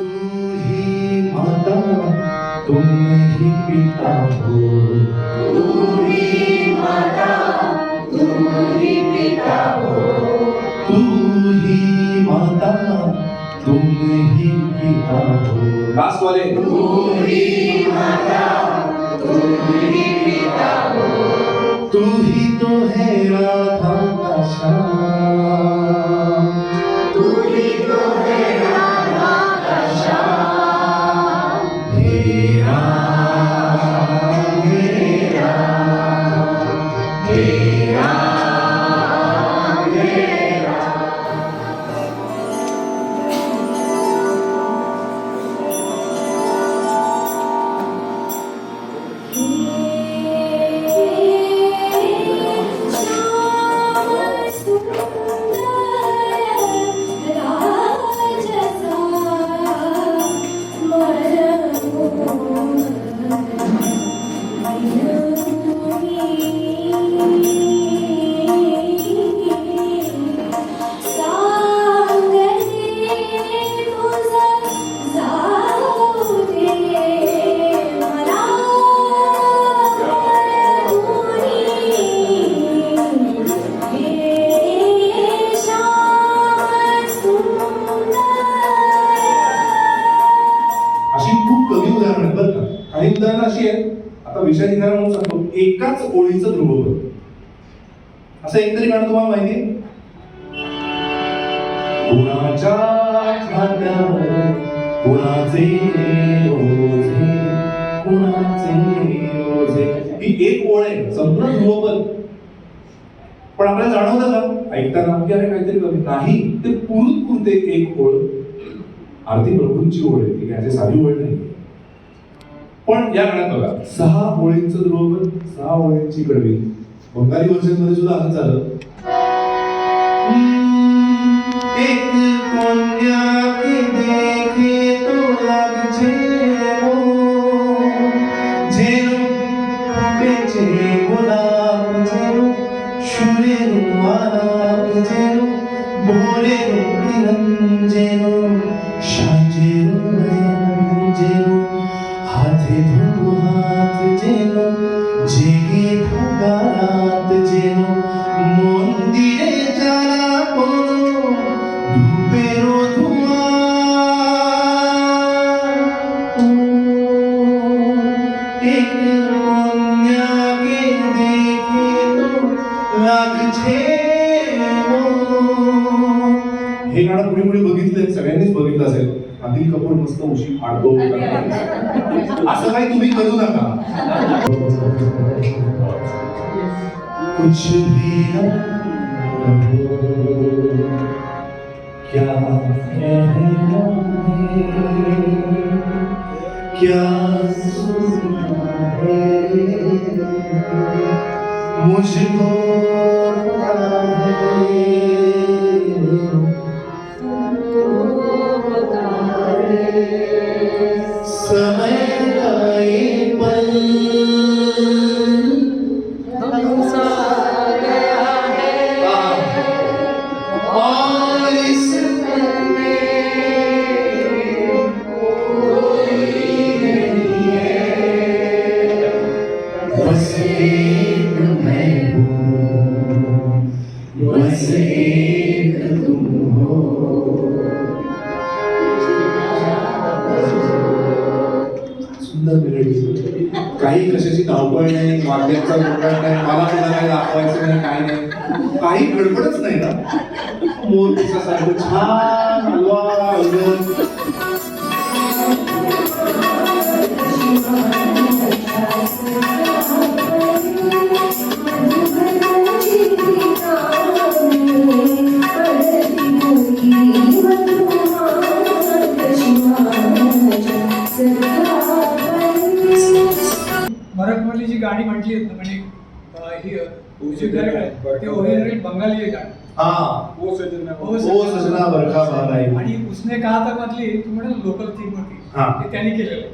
तू ही माता तुम ही पिता हो तू ही माता तुम ही पिता हो लास्ट वाले तू काही उदाहरणं अशी आहेत आता विषय निघाला म्हणून सांगतो एकाच ओळीचं ध्रुवपद. असं एक तरी गाणं तुम्हाला माहिती आहे? कुणाच्या कुणाचे ओझे कुणाचे ओझे? ही एक ओळ आहे संपूर्ण ध्रुवपद. पण आपल्याला जाणवतं का? ऐकताना की अरे काहीतरी कमी. नाही ते पुरुत पुरते एक ओळ. आरती प्रभूंची ओळ आहे ती काय साधी ओळ नाही. पण या गाण्यात बघा सहा ओळींचं ध्रुवपद सहा ओळींची कडवी बंगाली वर्षनमध्ये सुद्धा असं झालं. एक हे गाणं कुणी कुणी बघितलंय? सगळ्यांनीच बघितलं असेल. अनिल कपूर मस्त उशी फाडतो. असं काही तुम्ही करू नका. कुछ भी क्या क्या सुना है? মুশকুর আলাইহি काही कशाची धावपळ नाही वाद्याचा गोंगाट नाही मला तुला काही दाखवायचं नाही काही नाही. काही गडबडच नाही. ना मोर सारखं छान हलवा हलवत मराठमधली जी गाणी म्हटली आहेत ना म्हणजे ही बंगाली आहे गाणी. हा. आई आणि उसने कहा था मधली तू म्हणाल लोकल थीम होती. हा. त्यांनी केलेलं